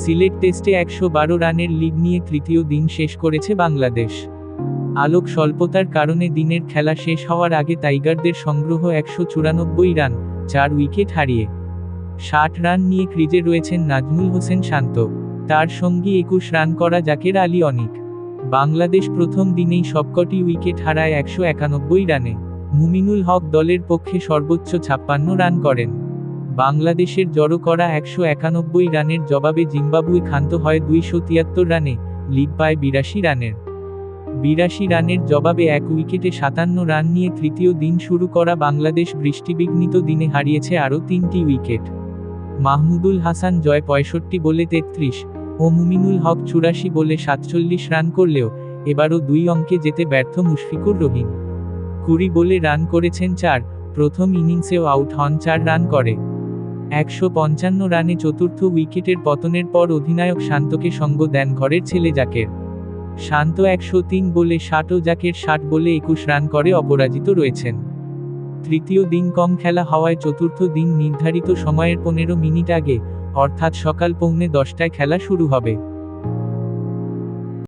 সিলেট টেস্টে একশো বারো রানের লিড নিয়ে তৃতীয় দিন শেষ করেছে বাংলাদেশ। আলোক স্বল্পতার কারণে দিনের খেলা শেষ হওয়ার আগে টাইগারদের সংগ্রহ একশো চুরানব্বই রান, চার উইকেট হারিয়ে ষাট রান নিয়ে ক্রিজে রয়েছেন নাজমুল হোসেন শান্ত। তার সঙ্গী একুশ রান করা জাকের আলী অনিক। বাংলাদেশ প্রথম দিনেই সবকটি উইকেট হারায় একশো একানব্বই রানে। মুমিনুল হক দলের পক্ষে সর্বোচ্চ ছাপ্পান্ন রান করেন। বাংলাদেশের জড়ো করা একশো একানব্বই রানের জবাবে জিম্বাবুয়ে ক্ষান্ত হয় দুইশো তিয়াত্তর রানে লিড পায় বিরাশি রানের। বিরাশি রানের জবাবে এক উইকেটে সাতান্ন রান নিয়ে তৃতীয় দিন শুরু করা বাংলাদেশ বৃষ্টিবিঘ্নিত দিনে হারিয়েছে আরও তিনটি উইকেট। মাহমুদুল হাসান জয় পঁয়ষট্টি বলে তেত্রিশ, ও মুমিনুল হক চুরাশি বলে সাতচল্লিশ রান করলেও এবারও দুই অঙ্কে যেতে ব্যর্থ মুশফিকুর রহিম। কুড়ি বলে রান করেছেন চার, প্রথম ইনিংসেও আউট হন চার রান করে। একশো পঞ্চান্ন রানে চতুর্থ উইকেটের পতনের পর অধিনায়ক শান্তকে সঙ্গ দেন ঘরের ছেলে জাকের। শান্ত একশো তিন বলে ষাট ও জাকের ষাট বলে একুশ রান করে অপরাজিত রয়েছেন। তৃতীয় দিন কম খেলা হওয়ায় চতুর্থ দিন নির্ধারিত সময়ের পনেরো মিনিট আগে, অর্থাৎ সকাল পৌনে দশটায় খেলা শুরু হবে।